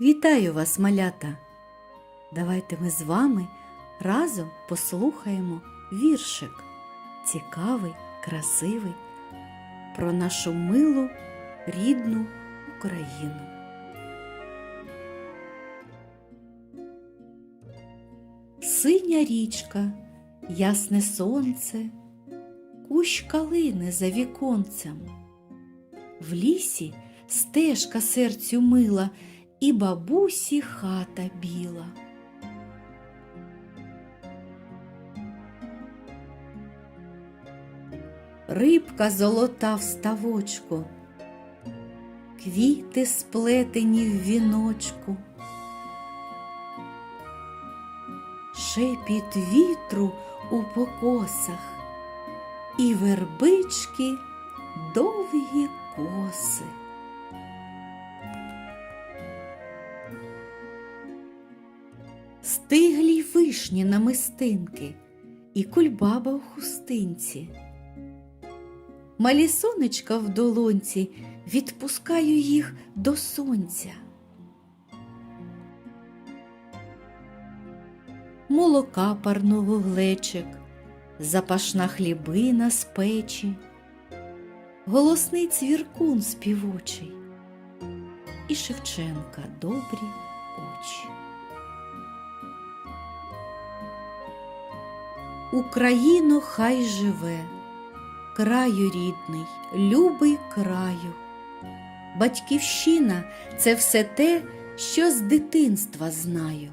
Вітаю вас, малята! Давайте ми з вами разом послухаємо віршик цікавий, красивий про нашу милу рідну Україну. Синя річка, ясне сонце, кущ калини за віконцем. В лісі стежка серцю мила і бабусі хата біла. Рибка золота в ставочку, квіти сплетені в віночку, шепіт вітру у покосах і вербички довгі коси. Стиглі вишні намистинки і кульбаба в хустинці. Малі сонечка в долонці, відпускаю їх до сонця. Молока парного глечик, запашна хлібина з печі, голосний цвіркун співочий і Шевченка добрі очі. Україно хай живе, краю рідний, любий краю. Батьківщина це все те, що з дитинства знаю.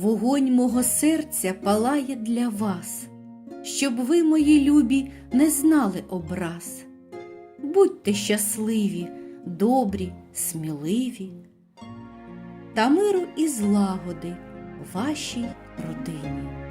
Вогонь мого серця палає для вас, щоб ви, мої любі, не знали образ. Будьте щасливі, добрі, сміливі, та миру і злагоди вашій родині.